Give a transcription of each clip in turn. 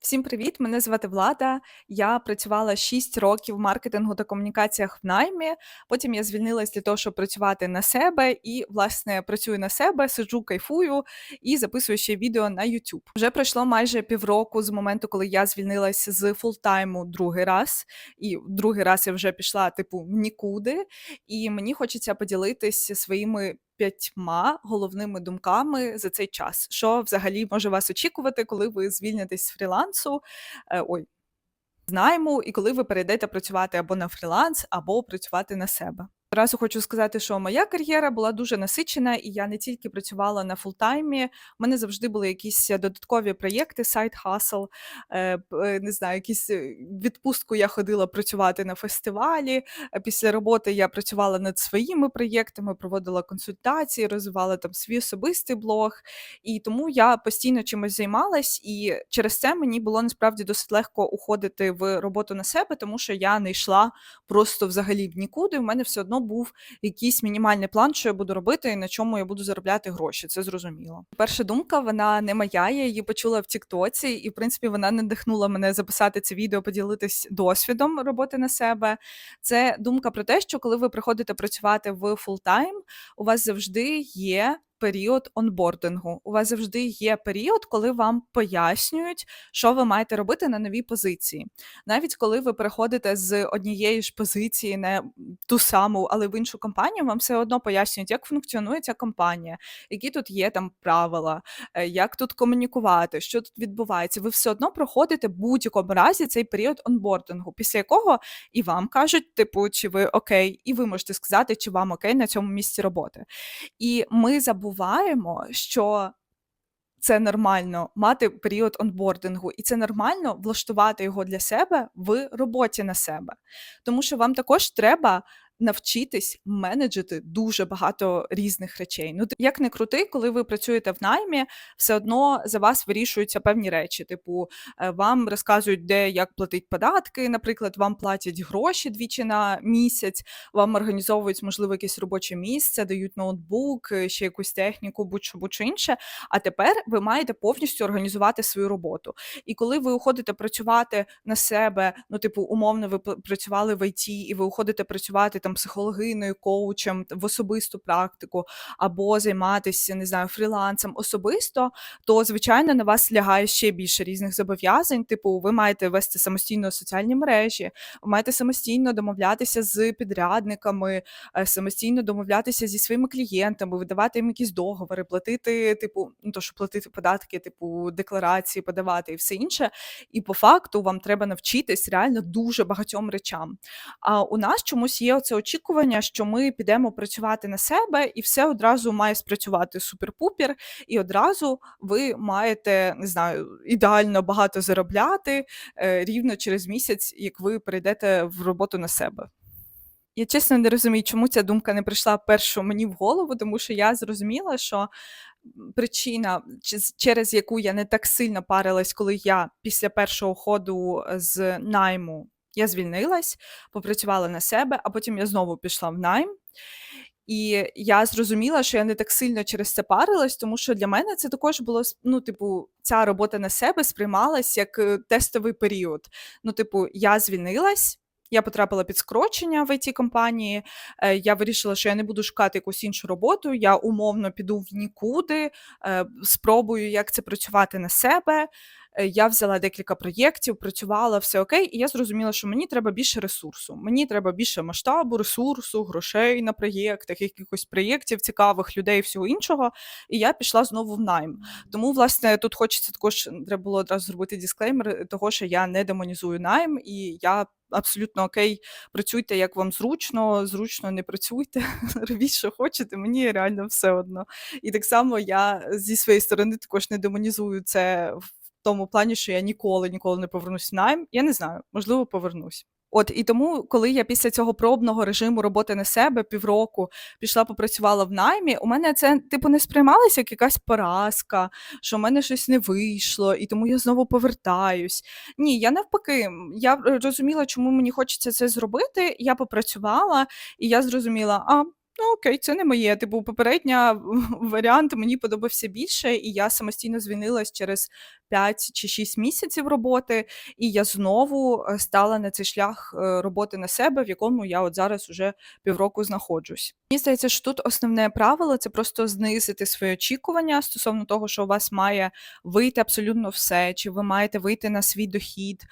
Всім привіт! Мене звати Влада. Я працювала 6 років в маркетингу та комунікаціях в наймі. Потім я звільнилась для того, щоб працювати на себе, і, власне, працюю на себе, сиджу, кайфую і записую ще відео на YouTube. Вже пройшло майже півроку з моменту, коли я звільнилась з фултайму другий раз. І другий раз я вже пішла, типу, в нікуди. І мені хочеться поділитися своїми п'ятьма головними думками за цей час. Що взагалі може вас очікувати, коли ви звільнитесь з фрілансу? Е, ой, з найму, і коли ви перейдете працювати або на фріланс, або працювати на себе. Одразу хочу сказати, що моя кар'єра була дуже насичена, і я не тільки працювала на фултаймі. У мене завжди були якісь додаткові проєкти, сайт хасл. Не знаю, якісь е, відпустку я ходила працювати на фестивалі. Е, Після роботи я працювала над своїми проєктами, проводила консультації, розвивала там свій особистий блог. І тому я постійно чимось займалась, і через це мені було насправді досить легко уходити в роботу на себе, тому що я не йшла просто взагалі в нікуди. У мене все одно був якийсь мінімальний план, що я буду робити і на чому я буду заробляти гроші. Це зрозуміло. Перша думка вона не моя. Я її почула в Тіктоці, і в принципі вона надихнула мене записати це відео, поділитись досвідом роботи на себе. Це думка про те, що коли ви приходите працювати в фултайм, у вас завжди є період онбордингу. У вас завжди є період, коли вам пояснюють, що ви маєте робити на новій позиції. Навіть коли ви переходите з однієї ж позиції на ту саму, але в іншу компанію, вам все одно пояснюють, як функціонує ця компанія, які тут є там правила, е, як тут комунікувати, що тут відбувається. Ви все одно проходите в будь-якому разі цей період онбордингу, після якого і вам кажуть, типу, чи ви окей, і ви можете сказати, чи вам окей на цьому місці роботи. І ми забуваємо, що це нормально мати період онбордингу, і це нормально влаштувати його для себе в роботі на себе. Тому що вам також треба навчитись менеджити дуже багато різних речей. Ну, як не крути, коли ви працюєте в наймі, все одно за вас вирішуються певні речі. Типу, е, вам розказують, де як платить податки. Наприклад, вам платять гроші двічі на місяць, вам організовують, можливо, якесь робоче місце, дають ноутбук, е, ще якусь техніку, будь-що будь-що інше. А тепер ви маєте повністю організувати свою роботу. І коли ви уходите працювати на себе, ну, типу, умовно, ви працювали в ІТ, і ви уходите працювати там психологиною, коучем в особисту практику, або займатися не знаю, фрілансом особисто, то звичайно на вас лягає ще більше різних зобов'язань. Типу, ви маєте вести самостійно соціальні мережі, ви маєте самостійно домовлятися з підрядниками, е, самостійно домовлятися зі своїми клієнтами, видавати їм якісь договори, платити, типу, ну то що платити податки, типу декларації, подавати і все інше. І по факту вам треба навчитись реально дуже багатьом речам. А у нас чомусь є оце очікування, що ми підемо працювати на себе, і все одразу має спрацювати супер-пупер, і одразу ви маєте не знаю, ідеально багато заробляти е, рівно через місяць, як ви перейдете в роботу на себе. Я чесно не розумію, чому ця думка не прийшла першу мені в голову, тому що я зрозуміла, що причина, через яку я не так сильно парилась, коли я після першого ходу з найму я звільнилась, попрацювала на себе, а потім я знову пішла в найм. І я зрозуміла, що я не так сильно через це парилась, тому що для мене це також було ну, типу, ця робота на себе сприймалась як е, тестовий період. Ну, типу, я звільнилась. Я потрапила під скорочення в it компанії. Е, я вирішила, що я не буду шукати якусь іншу роботу. Я умовно піду в нікуди, е, спробую, як це працювати на себе. Е, я взяла декілька проєктів, працювала, все окей, і я зрозуміла, що мені треба більше ресурсу. Мені треба більше масштабу, ресурсу, грошей на проєктах, якихось проєктів, цікавих людей, всього іншого. І я пішла знову в найм. Тому, власне, тут хочеться також треба було одразу зробити дисклеймер, того що я не демонізую найм, і я. Абсолютно окей, працюйте, як вам зручно, зручно не працюйте, робіть, що хочете, мені реально все одно. І так само я зі своєї сторони також не демонізую це тому плані, що я ніколи ніколи не повернусь в найм. Я не знаю, можливо, повернусь. От і тому, коли я після цього пробного режиму роботи на себе півроку пішла, попрацювала в наймі, у мене це типу не сприймалося як якась поразка, що в мене щось не вийшло, і тому я знову повертаюсь. Ні, я навпаки, я розуміла, чому мені хочеться це зробити. Я попрацювала, і я зрозуміла, а Ну, окей, це не моє. Типу, попередня варіант мені подобався більше, і я самостійно звільнилась через 5 чи 6 місяців роботи, і я знову, е, стала на цей шлях, е, роботи на себе, в якому я от зараз уже півроку знаходжусь. Мені здається, що тут основне правило це просто знизити свої очікування стосовно того, що у вас має вийти абсолютно все, чи ви маєте вийти на свій дохід.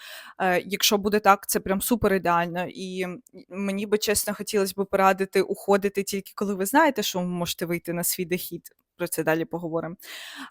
Е, якщо буде так, це прям супер ідеально. І мені би чесно хотілося б порадити уходити тільки коли ви знаєте, що ви можете вийти на свій дохід. Про це далі поговоримо.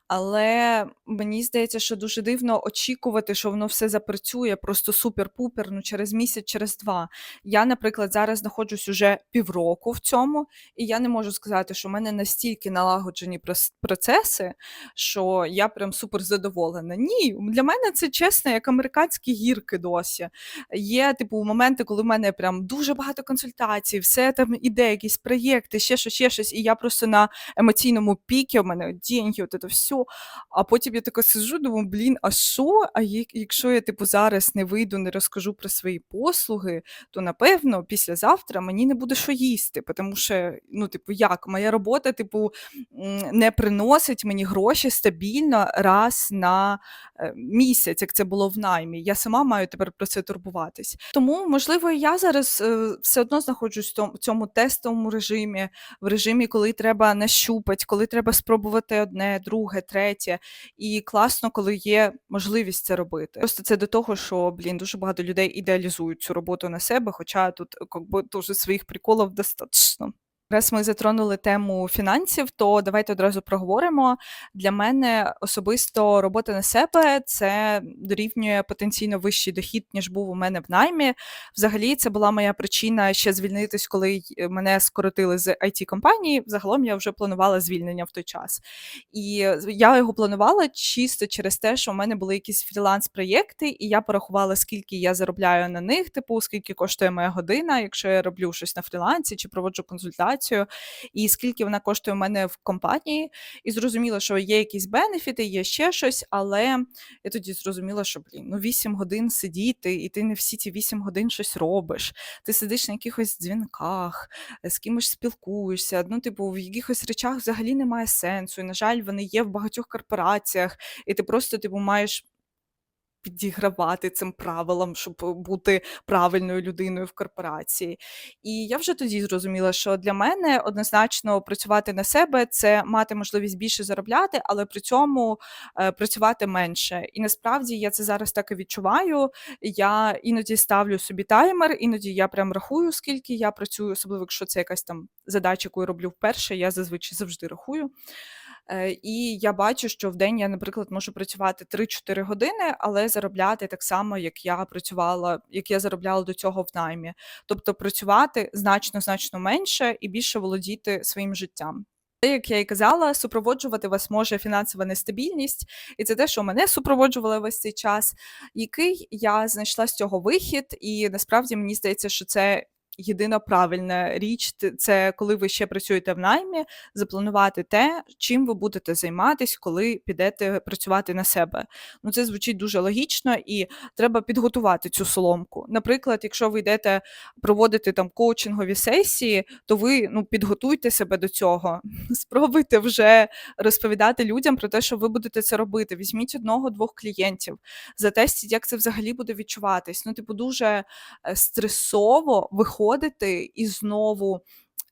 Але мені здається, що дуже дивно очікувати, що воно все запрацює просто супер-пупер, ну через місяць, через два. Я, наприклад, зараз знаходжусь уже півроку в цьому, і я не можу сказати, що в мене настільки налагоджені процеси, що я прям супер задоволена. Ні, для мене це чесно, як американські гірки досі. Є, типу, моменти, коли в мене прям дуже багато консультацій, все там іде, якісь проєкти, ще щось, ще щось, і я просто на емоційному піки, у мене деньги, от це все. А потім я така сижу, думаю, блін, а що? А якщо я типу зараз не вийду, не розкажу про свої послуги, то напевно післязавтра мені не буде що їсти. Тому що, ну, типу, як моя робота, типу, не приносить мені гроші стабільно раз на е, місяць, як це було в наймі. Я сама маю тепер про це турбуватись. Тому, можливо, я зараз е, все одно знаходжусь в цьому тестовому режимі, в режимі, коли треба нащупати, коли треба спробувати одне, друге, третє. І класно, коли є можливість це робити. Просто це до того, що блін, дуже багато людей ідеалізують цю роботу на себе, хоча тут якби, дуже своїх приколів достатньо. Раз ми затронули тему фінансів, то давайте одразу проговоримо. Для мене особисто робота на себе це дорівнює потенційно вищий дохід, ніж був у мене в наймі. Взагалі, це була моя причина ще звільнитись, коли мене скоротили з it компанії. Загалом я вже планувала звільнення в той час. І я його планувала чисто через те, що у мене були якісь фріланс-проєкти, і я порахувала, скільки я заробляю на них, типу, скільки коштує моя година, якщо я роблю щось на фрілансі чи проводжу консультацію презентацію, і скільки вона коштує у мене в компанії, і зрозуміла, що є якісь бенефіти, є ще щось, але я тоді зрозуміла, що блін, ну 8 годин сидіти, і ти не всі ці 8 годин щось робиш. Ти сидиш на якихось дзвінках, з кимось спілкуєшся. Ну, типу, в якихось речах взагалі немає сенсу. І, на жаль, вони є в багатьох корпораціях, і ти просто типу маєш підігравати цим правилам, щоб бути правильною людиною в корпорації. І я вже тоді зрозуміла, що для мене однозначно працювати на себе це мати можливість більше заробляти, але при цьому е, працювати менше. І насправді я це зараз так і відчуваю. Я іноді ставлю собі таймер, іноді я прям рахую, скільки я працюю, особливо якщо це якась там задача, яку я роблю вперше, я зазвичай завжди рахую. Е, і я бачу, що в день я, наприклад, можу працювати 3-4 години, але заробляти так само, як я працювала, як я заробляла до цього в наймі. Тобто працювати значно значно менше і більше володіти своїм життям. Те, як я і казала, супроводжувати вас може фінансова нестабільність, і це те, що мене супроводжувало весь цей час, який я знайшла з цього вихід, і насправді мені здається, що це єдина правильна річ це коли ви ще працюєте в наймі, запланувати те, чим ви будете займатися, коли підете працювати на себе. Ну це звучить дуже логічно і треба підготувати цю соломку. Наприклад, якщо ви йдете проводити там коучингові сесії, то ви ну підготуйте себе до цього, спробуйте вже розповідати людям про те, що ви будете це робити. Візьміть одного-двох клієнтів, затестіть, як це взагалі буде відчуватись. Ну, типу, дуже е, стресово виходить виходити і знову.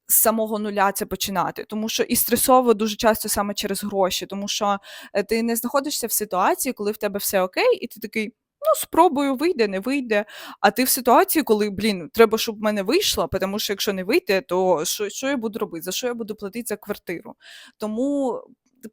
З самого нуля це починати, тому що і стресово дуже часто саме через гроші, тому що е, ти не знаходишся в ситуації, коли в тебе все окей, і ти такий. Ну, спробую, вийде, не вийде. А ти в ситуації, коли, блін, треба, щоб в мене вийшло, тому що якщо не вийде, то що що я буду робити? За що я буду платити за квартиру? Тому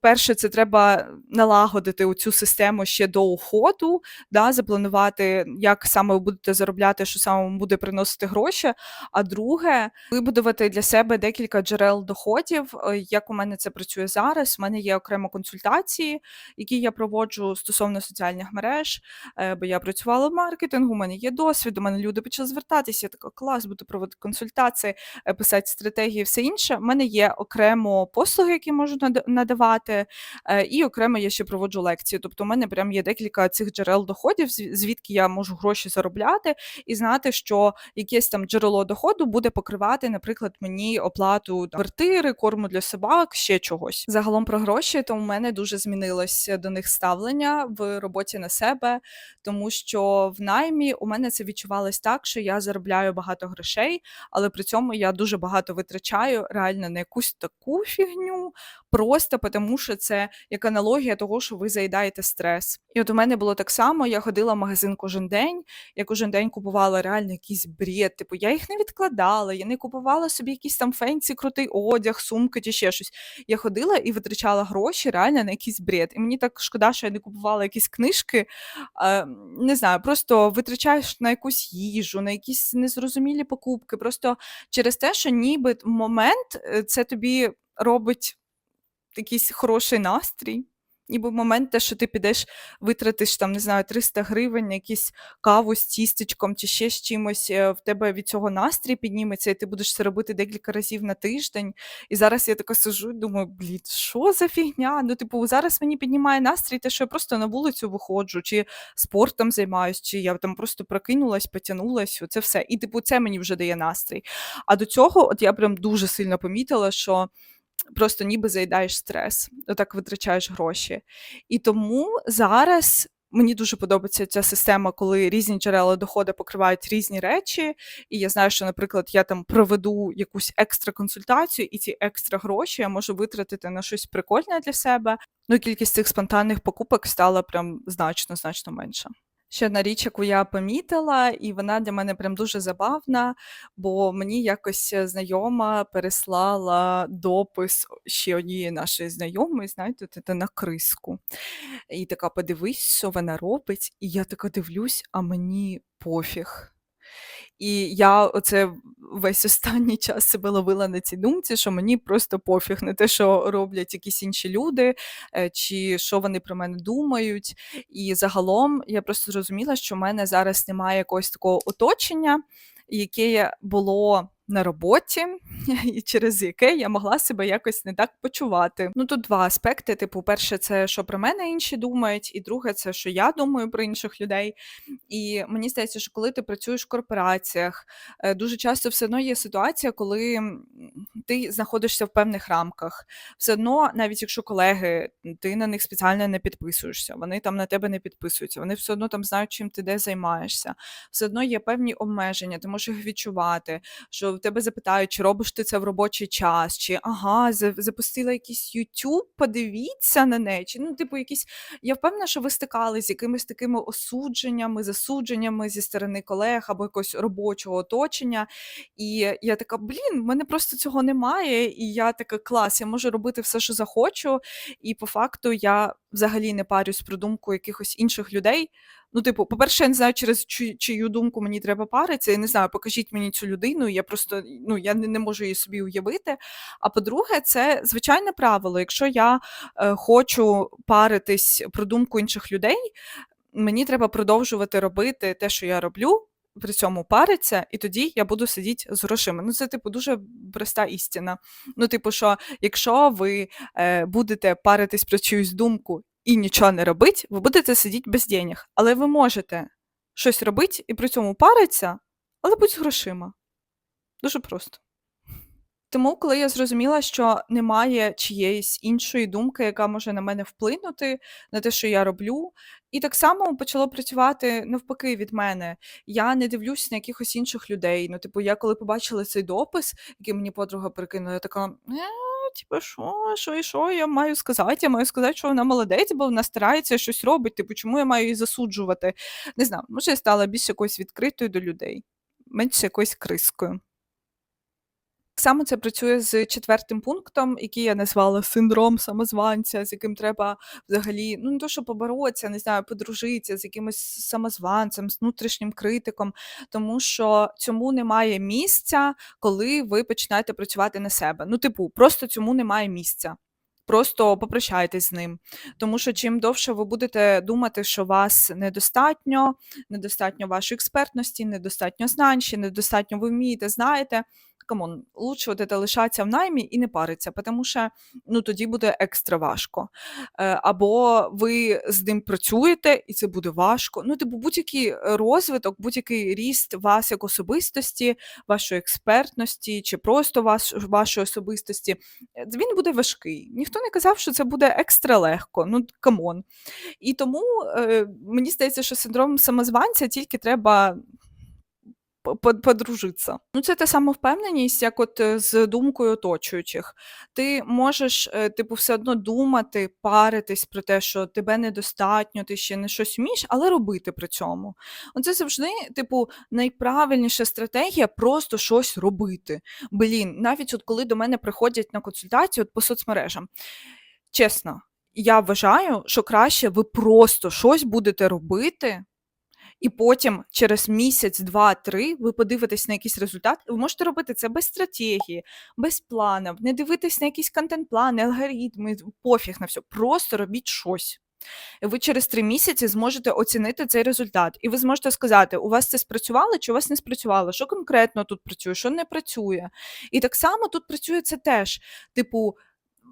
перше, це треба налагодити цю систему ще до уходу, да, запланувати, як саме ви будете заробляти, що саме вам буде приносити гроші. А друге, вибудувати для себе декілька джерел доходів. Е, як у мене це працює зараз? У мене є окремо консультації, які я проводжу стосовно соціальних мереж, е, бо я працювала в маркетингу, у мене є досвід, у мене люди почали звертатися. Я така клас, буду проводити консультації, е, писати стратегії, все інше. У мене є окремо послуги, які можу надавати працювати, е, і окремо я ще проводжу лекції. Тобто, у мене прям є декілька цих джерел доходів, звідки я можу гроші заробляти, і знати, що якесь там джерело доходу буде покривати, наприклад, мені оплату квартири, корму для собак, ще чогось. Загалом про гроші, то у мене дуже змінилось до них ставлення в роботі на себе, тому що в наймі у мене це відчувалось так, що я заробляю багато грошей, але при цьому я дуже багато витрачаю реально на якусь таку фігню, просто тому що це як аналогія того, що ви заїдаєте стрес. І от у мене було так само: я ходила в магазин кожен день, я кожен день купувала реально якийсь бред. Типу, я їх не відкладала, я не купувала собі якийсь там фенсі, крутий одяг, сумки чи ще щось. Я ходила і витрачала гроші реально на якийсь бред. І мені так шкода, що я не купувала якісь книжки. Не знаю, просто витрачаєш на якусь їжу, на якісь незрозумілі покупки. Просто через те, що ніби момент е, це тобі робить якийсь хороший настрій. Ніби в момент те, що ти підеш, витратиш там, не знаю, 300 гривень на якусь каву з тістечком чи ще з чимось, е, в тебе від цього настрій підніметься, і ти будеш це робити декілька разів на тиждень. І зараз я така сижу і думаю, блін, що за фігня? Ну, типу, зараз мені піднімає настрій, те, що я просто на вулицю виходжу, чи спортом займаюсь, чи я там просто прокинулась, потягнулась, оце все. І, типу, це мені вже дає настрій. А до цього, от я прям дуже сильно помітила, що просто ніби заїдаєш стрес, отак витрачаєш гроші. І тому зараз. Мені дуже подобається ця система, коли різні джерела доходу покривають різні речі. І я знаю, що, наприклад, я там проведу якусь екстра консультацію, і ці екстра гроші я можу витратити на щось прикольне для себе. Ну кількість цих спонтанних покупок стала прям значно, значно менша. Ще одна річ, яку я помітила, і вона для мене прям дуже забавна, бо мені якось е, знайома переслала допис ще однієї нашої знайомої, знаєте, це на криску. І така подивись, що вона робить. І я така дивлюсь, а мені пофіг. І я оце весь останній час себе ловила на цій думці, що мені просто пофіг на те, що роблять якісь інші люди, е, чи що вони про мене думають. І загалом я просто зрозуміла, що в мене зараз немає якогось такого оточення, яке було на роботі, і через яке я могла себе якось не так почувати. Ну тут два аспекти: типу, перше, це що про мене інші думають, і друге, це що я думаю про інших людей. І мені здається, що коли ти працюєш в корпораціях, е, дуже часто все одно є ситуація, коли ти знаходишся в певних рамках. Все одно, навіть якщо колеги, ти на них спеціально не підписуєшся, вони там на тебе не підписуються, вони все одно там знають, чим ти де займаєшся. Все одно є певні обмеження, ти можеш їх відчувати, що в тебе запитають, чи робиш ти це в робочий час, чи ага, запустила якийсь YouTube, подивіться на неї. Чи ну, типу, якісь. Я впевнена, що ви стикалися з якимись такими осудженнями, засудженнями зі сторони колег або якогось робочого оточення. І я така, блін, в мене просто цього немає. І я така клас, я можу робити все, що захочу. І по факту я взагалі не парюсь про думку якихось інших людей. Ну, типу, по-перше, я не знаю, через чию, чию думку мені треба паритися. Я не знаю, покажіть мені цю людину. Я просто ну, я не, не можу її собі уявити. А по-друге, це звичайне правило. Якщо я е, хочу паритись про думку інших людей, мені треба продовжувати робити те, що я роблю. При цьому париться, і тоді я буду сидіти з грошима. Ну, це, типу, дуже проста істина. Ну, типу, що якщо ви е, будете паритись про чиюсь думку і нічого не робити, ви будете сидіти без денег. Але ви можете щось робити і при цьому паритися, але будь з грошима. Дуже просто. Тому, коли я зрозуміла, що немає чиєїсь іншої думки, яка може на мене вплинути, на те, що я роблю, і так само почало працювати навпаки від мене. Я не дивлюсь на якихось інших людей. Ну, типу, я коли побачила цей допис, який мені подруга перекинула, я така. «Е, Типу, що, що і що я маю сказати? Я маю сказати, що вона молодець, бо вона старається щось робить. Типу, чому я маю її засуджувати? Не знаю, може, я стала більш якоюсь відкритою до людей, менше якоюсь крискою. Так само це працює з четвертим пунктом, який я назвала синдром самозванця, з яким треба взагалі, ну не то, що поборотися, не знаю, подружитися з якимось самозванцем, з внутрішнім критиком, тому що цьому немає місця, коли ви починаєте працювати на себе. Ну, типу, просто цьому немає місця. Просто попрощайтесь з ним. Тому що чим довше ви будете думати, що вас недостатньо, недостатньо вашої експертності, недостатньо знань, ще недостатньо ви вмієте, знаєте. Камон, лучше от это лишатися в наймі і не париться, тому що ну, тоді буде екстра важко. Е, Або ви з ним працюєте, і це буде важко. Ну, типу, будь-який розвиток, будь-який ріст вас як особистості, вашої експертності чи просто вас, вашої особистості, е, він буде важкий. Ніхто не казав, що це буде екстра легко. Ну, камон. І тому е, мені здається, що синдром самозванця тільки треба подружитися. Ну, це та самовпевненість, як от е, з думкою оточуючих. Ти можеш, е, типу, все одно думати, паритись про те, що тебе недостатньо, ти ще не щось вмієш, але робити при цьому. Оце завжди, типу, найправильніша стратегія просто щось робити. Блін, навіть от коли до мене приходять на консультацію от по соцмережам, чесно, я вважаю, що краще ви просто щось будете робити. І потім через місяць, два, три ви подивитесь на якийсь результат. Ви можете робити це без стратегії, без планів, не дивитись на якісь контент-плани, алгоритми, пофіг на все. Просто робіть щось. Ви через три місяці зможете оцінити цей результат. І ви зможете сказати, у вас це спрацювало чи у вас не спрацювало, що конкретно тут працює, що не працює. І так само тут працює це теж. Типу,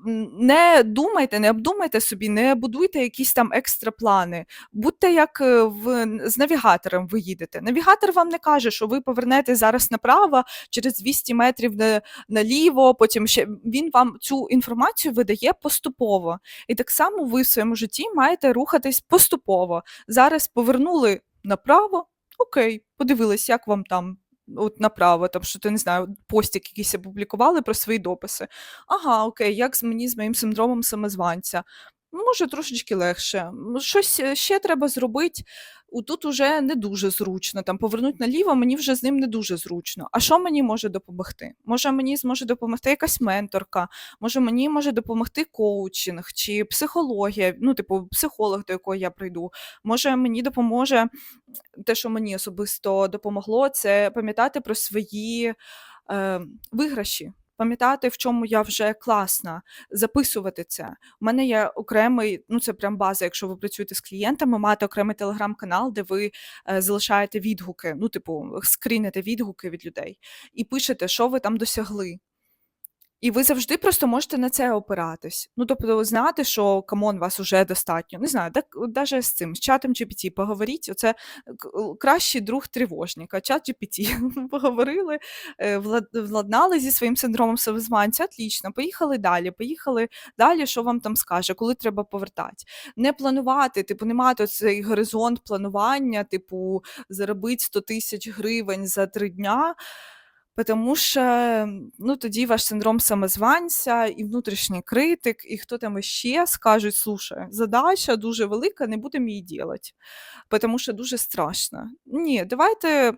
не думайте, не обдумайте собі, не будуйте якісь там екстра плани. Будьте як е, в, з навігатором ви їдете. Навігатор вам не каже, що ви повернете зараз направо через 200 метрів на, наліво, потім ще він вам цю інформацію видає поступово. І так само ви в своєму житті маєте рухатись поступово. Зараз повернули направо, окей, подивились, як вам там. От направо, там що ти не знаю, постік якийсь опублікували про свої дописи. Ага, окей, як мені з моїм синдромом самозванця? Може, трошечки легше. Щось е, ще треба зробити. Тут уже не дуже зручно. Там повернути наліво, мені вже з ним не дуже зручно. А що мені може допомогти? Може, мені зможе допомогти якась менторка, може, мені може допомогти коучинг чи психологія, ну, типу, психолог, до якого я прийду. Може, мені допоможе те, що мені особисто допомогло, це пам'ятати про свої е, виграші. Пам'ятати, в чому я вже класна, записувати це. У мене є окремий, ну це прям база, якщо ви працюєте з клієнтами, мати окремий телеграм-канал, де ви е, залишаєте відгуки, ну, типу, скріните відгуки від людей і пишете, що ви там досягли. І ви завжди просто можете на це опиратись. Ну, тобто, знати, що камон, вас уже достатньо. Не знаю, так навіть з цим, з чатом GPT поговоріть, оце к- кращий друг тривожника. Чат GPT. Поговорили, е, владнали зі своїм синдромом самозванця, отлично, поїхали далі, поїхали далі, що вам там скаже, коли треба повертати. Не планувати, типу, не мати цей горизонт планування, типу, заробити 100 тисяч гривень за три дня. Потому що, ну, тоді ваш синдром самозванця і внутрішній критик, і хто там іще скажуть: слушай, задача дуже велика, не будемо її робити, тому що дуже страшно. Ні, давайте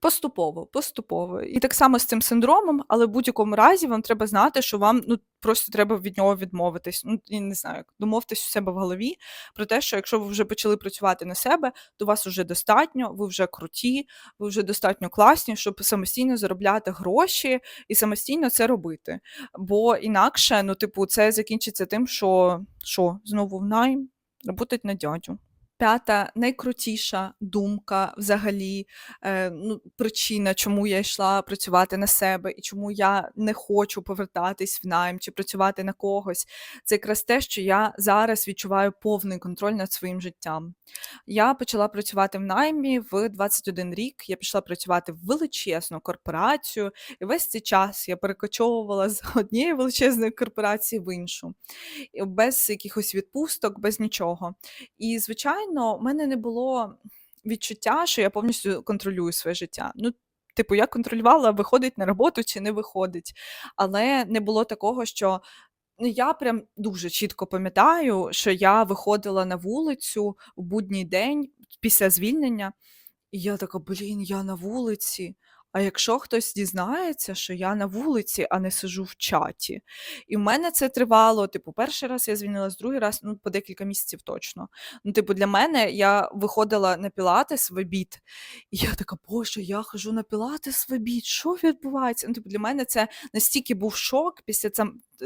поступово, поступово. І так само з цим синдромом, але в будь-якому разі вам треба знати, що вам ну, просто треба від нього відмовитись. Ну, я не знаю, домовтесь у себе в голові про те, що якщо ви вже почали працювати на себе, то вас вже достатньо, ви вже круті, ви вже достатньо класні, щоб самостійно заробляти гроші і самостійно це робити. Бо інакше, ну, типу, це закінчиться тим, що що, знову в найм, работать на дядю. П'ята найкрутіша думка взагалі, е, ну, причина, чому я йшла працювати на себе і чому я не хочу повертатись в найм чи працювати на когось. Це якраз те, що я зараз відчуваю повний контроль над своїм життям. Я почала працювати в наймі в 21 рік. Я пішла працювати в величезну корпорацію, і весь цей час я перекочовувала з однієї величезної корпорації в іншу, без якихось відпусток, без нічого. І, звичайно, в мене не було відчуття, що я повністю контролюю своє життя. Ну, типу, я контролювала, виходить на роботу чи не виходить. Але не було такого, що ну, я прям дуже чітко пам'ятаю, що я виходила на вулицю в будній день після звільнення, і я така: блін, я на вулиці. А якщо хтось дізнається, що я на вулиці, а не сижу в чаті. І в мене це тривало, типу, перший раз я звільнилась, другий раз, ну, по декілька місяців точно. Ну, типу, для мене я виходила на пілатес в обід, і я така, боже, я хожу на пілатес в обід, що відбувається? Ну, типу, для мене це настільки був шок після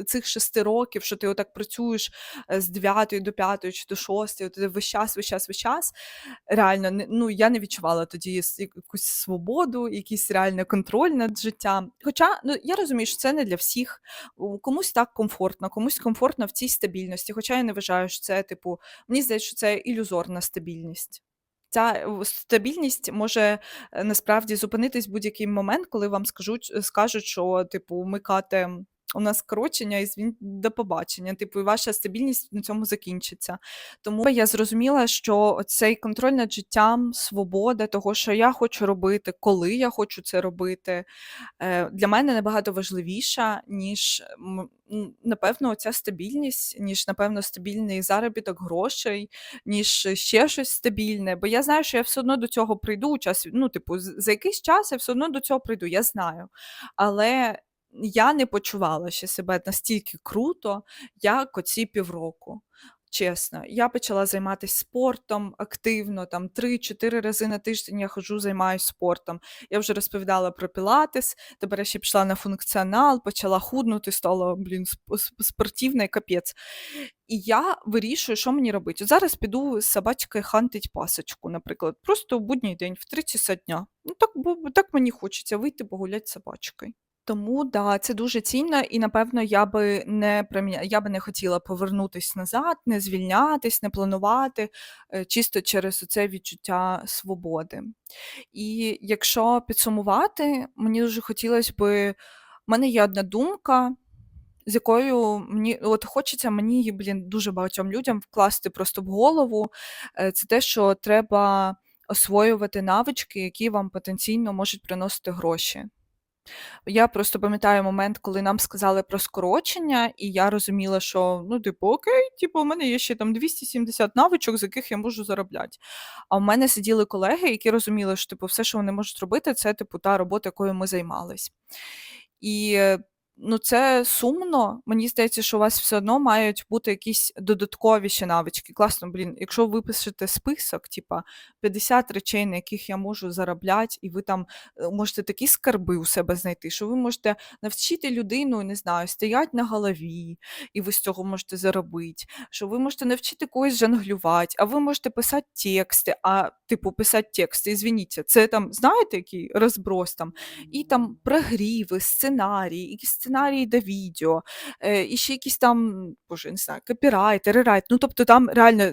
цих 6 років, що ти отак працюєш е, з 9 до 5 чи до 6, от весь час, весь час, весь час. Реально, ну, я не відчувала тоді якусь свободу, якийсь реальний контроль над життям. Хоча, ну, я розумію, що це не для всіх. Комусь так комфортно, комусь комфортно в цій стабільності. Хоча я не вважаю, що це, типу, мені здається, що це ілюзорна стабільність. Ця стабільність може е, насправді зупинитись в будь-який момент, коли вам скажуть, скажуть, що типу ми катаємо, у нас скорочення, і звін до побачення. Типу, і ваша стабільність на цьому закінчиться. Тому я зрозуміла, що цей контроль над життям, свобода того, що я хочу робити, коли я хочу це робити, е, для мене набагато важливіша, ніж напевно, ця стабільність, ніж напевно стабільний заробіток грошей, ніж ще щось стабільне. Бо я знаю, що я все одно до цього прийду. Час ну, типу, за якийсь час я все одно до цього прийду. Я знаю. Але я не почувала себе настільки круто, як оці півроку. Чесно, я почала займатися спортом активно, там 3-4 рази на тиждень я ходжу, займаюся спортом. Я вже розповідала про пілатес, тепер я ще пішла на функціонал, почала худнути, стала, блін, сп- сп- спортивна і капець. І я вирішую, що мені робити. От зараз піду з собачкою хантить пасочку, наприклад, просто в будній день, в 3 часа дня. Ну так, бо так мені хочеться вийти погуляти з собачкою. Тому да, це дуже цінно, і напевно я би не приміня я би не хотіла повернутись назад, не звільнятись, не планувати, е, чисто через оце відчуття свободи. І якщо підсумувати, мені дуже хотілося би в мене є одна думка, з якою мені от хочеться мені блін, дуже багатьом людям вкласти просто в голову. Е, це те, що треба освоювати навички, які вам потенційно можуть приносити гроші. Я просто пам'ятаю момент, коли нам сказали про скорочення, і я розуміла, що ну, типу, окей, типу, у мене є ще там 270 навичок, з яких я можу заробляти. А у мене сиділи колеги, які розуміли, що типу, все, що вони можуть робити, це типу та робота, якою ми займались. І е, ну, це сумно. Мені здається, що у вас все одно мають бути якісь додаткові ще навички. Класно, блін, якщо ви пишете список, типа 50 речей, на яких я можу заробляти, і ви там е, можете такі скарби у себе знайти, що ви можете навчити людину, не знаю, стоять на голові, і ви з цього можете заробити, що ви можете навчити когось жонглювати, а ви можете писати тексти, а типу писати тексти, ізвініться, це там, знаєте, який розброс там, і там прогріви, сценарії, якісь сценарії до відео, і ще якісь там, боже, не знаю, копірайт, рерайт. Ну, тобто там реально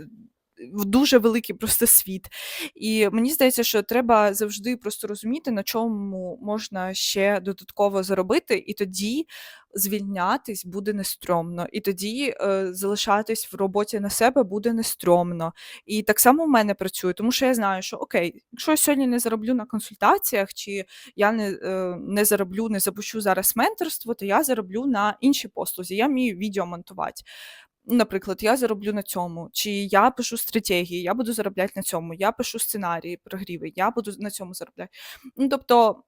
дуже великий просто світ. І мені здається, що треба завжди просто розуміти, на чому можна ще додатково заробити, і тоді звільнятись буде не стрьомно, і тоді е, залишатись в роботі на себе буде не стрьомно. І так само в мене працює, тому що я знаю, що окей, якщо я сьогодні не зароблю на консультаціях, чи я не, е, не зароблю, не запущу зараз менторство, то я зароблю на іншій послузі. Я вмію відео монтувати. Наприклад, я зароблю на цьому, чи я пишу стратегії, я буду заробляти на цьому, я пишу сценарії, прогріви, я буду на цьому заробляти. Ну, тобто,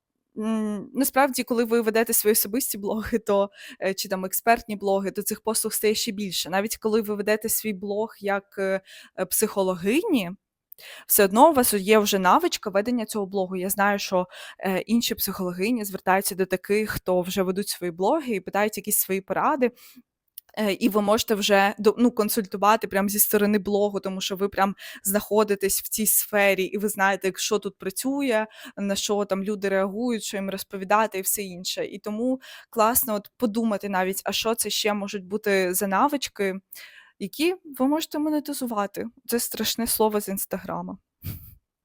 насправді, коли ви ведете свої особисті блоги, то е, чи там експертні блоги, то цих послуг стає ще більше. Навіть коли ви ведете свій блог як е, е, психологині, все одно у вас є вже навичка ведення цього блогу. Я знаю, що е, інші психологині звертаються до таких, хто вже ведуть свої блоги і питають якісь свої поради. Е, і ви можете вже ну, консультувати прямо зі сторони блогу, тому що ви прям знаходитесь в цій сфері, і ви знаєте, що тут працює, на що там люди реагують, що їм розповідати і все інше. І тому класно от подумати навіть, а що це ще можуть бути за навички, які ви можете монетизувати. Це страшне слово з інстаграма.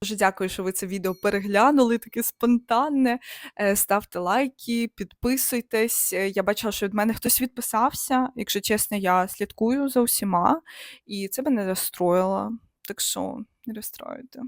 Дуже дякую, що ви це відео переглянули, таке спонтанне. Е, Ставте лайки, підписуйтесь. Е, Я бачила, що від мене хтось відписався. Якщо чесно, я слідкую за усіма, і це мене розстроїло. Так що не розстроюйте.